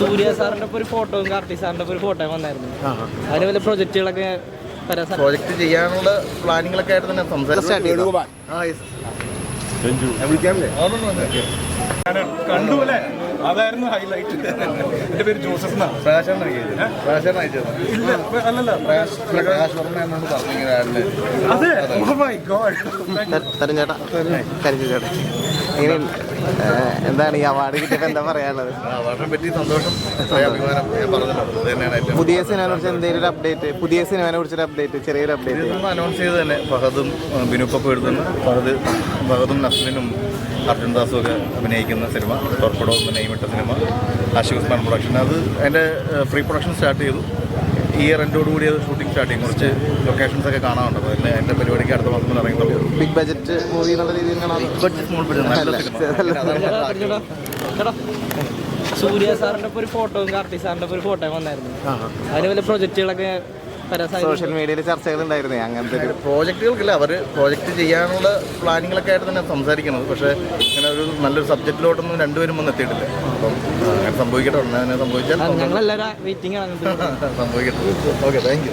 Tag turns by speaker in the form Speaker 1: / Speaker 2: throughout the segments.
Speaker 1: സൂര്യ സാറിന്റെ ഒപ്പം ഒരു ഫോട്ടോയും കാർത്തി സാറിന്റെ ഒപ്പം ഒരു ഫോട്ടോയും വന്നായിരുന്നു. അതിന് വല്ല പ്രൊജക്റ്റുകളൊക്കെ പ്രൊജക്ട്
Speaker 2: പ്രോജക്റ്റ് ചെയ്യാനുള്ള പ്ലാനിങ്ങളൊക്കെ ആയിട്ട് തന്നെ സംസാരിച്ചു. ആ yes.
Speaker 3: കണ്ടു അല്ലേ? അതായിരുന്നു ഹൈലൈറ്റ് എന്റെ പേര് ജോസഫ് അതെ. ഓ മൈ ഗോഡ്
Speaker 4: തരഞ്ചേട്ടാ കരിഞ്ചേട്ടാ ഇങ്ങനെ എന്താണ് ഈ അവാർഡ് കിട്ടിയപ്പോൾ എന്താ പറയാനുള്ളത്? പുതിയ സിനിമയെ കുറിച്ച് എന്തെങ്കിലും ഒരു അപ്ഡേറ്റ് പുതിയ സിനിമയെ കുറിച്ചൊരു അപ്ഡേറ്റ് ചെറിയൊരു അപ്ഡേറ്റ്
Speaker 2: അനൗൺസ് ചെയ്ത് തന്നെ ഫഹദും ബിനുപ്പൊക്കെ എഴുതുന്നു ഫഹദ് ഫഹദും നസ്ലിനും അർജുൻ ദാസും ഒക്കെ അഭിനയിക്കുന്ന സിനിമ ടോർപ്പഡോ എന്ന നെയ്മിട്ട സിനിമ ആഷിഖ് ഉസ്മാൻ പ്രൊഡക്ഷൻ അത് അതിന്റെ പ്രീ പ്രൊഡക്ഷൻ സ്റ്റാർട്ട് ചെയ്തു. ഇയർ കൂടി അത് ഷൂട്ടിംഗ് സ്റ്റാർട്ട് ചെയ്യും. കുറച്ച് ലൊക്കേഷൻസ് ഒക്കെ കാണാനുണ്ട്. അപ്പോൾ അതിന് എന്റെ പരിപാടിക്ക് അടുത്ത മാസം തന്നെ ഇറങ്ങി
Speaker 4: ബിഗ് ബജറ്റ് മൂവി എന്നുള്ള രീതിയിൽ big
Speaker 2: budget small budget
Speaker 1: Suriya സാറിന്റെ ഒപ്പം ഒരു ഫോട്ടോയും കാർത്തി സാറിന്റെ ഒപ്പം ഒരു ഫോട്ടോയും വന്നായിരുന്നു. അതിന് വല്ല പ്രൊജക്റ്റുകളൊക്കെ
Speaker 4: സോഷ്യൽ മീഡിയയിൽ ചർച്ചകൾ ഉണ്ടായിരുന്നേ അങ്ങനത്തെ ഒരു
Speaker 2: പ്രോജക്റ്റുകൾക്കില്ല അവർ പ്രോജക്റ്റ് ചെയ്യാനുള്ള പ്ലാനിങ്ങളൊക്കെ ആയിട്ട് തന്നെ സംസാരിക്കുന്നത് പക്ഷേ ഇങ്ങനെ ഒരു നല്ലൊരു സബ്ജക്റ്റിലോട്ടൊന്നും രണ്ടുപേരും ഒന്നും എത്തിയിട്ടില്ല. അപ്പം ആ, അങ്ങനെ സംഭവിക്കട്ടെ ഉടനെ തന്നെ സംഭവിച്ചാൽ സംഭവിക്കട്ടെ. ഓക്കെ താങ്ക് യു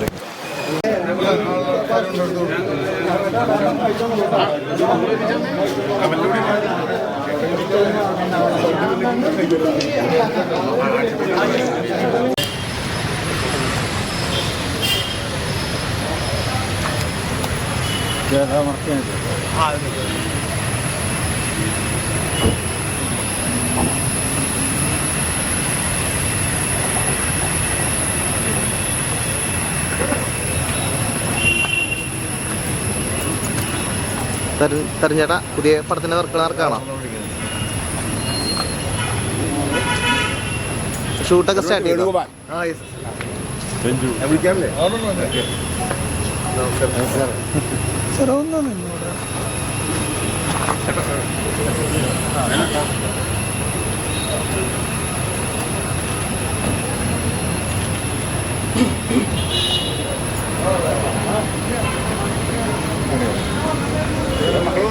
Speaker 4: തെരഞ്ഞേട്ടാ പുതിയ പടത്തിന്റെ വർക്കുകൾ ആർക്കാണോ? ഷൂട്ടൊക്കെ സ്റ്റാർട്ട് ചെയ്തു?
Speaker 2: ആ ಸರ್
Speaker 3: ಅವನು ನೋಡ್ರಿ ಮಕ್ಕಳು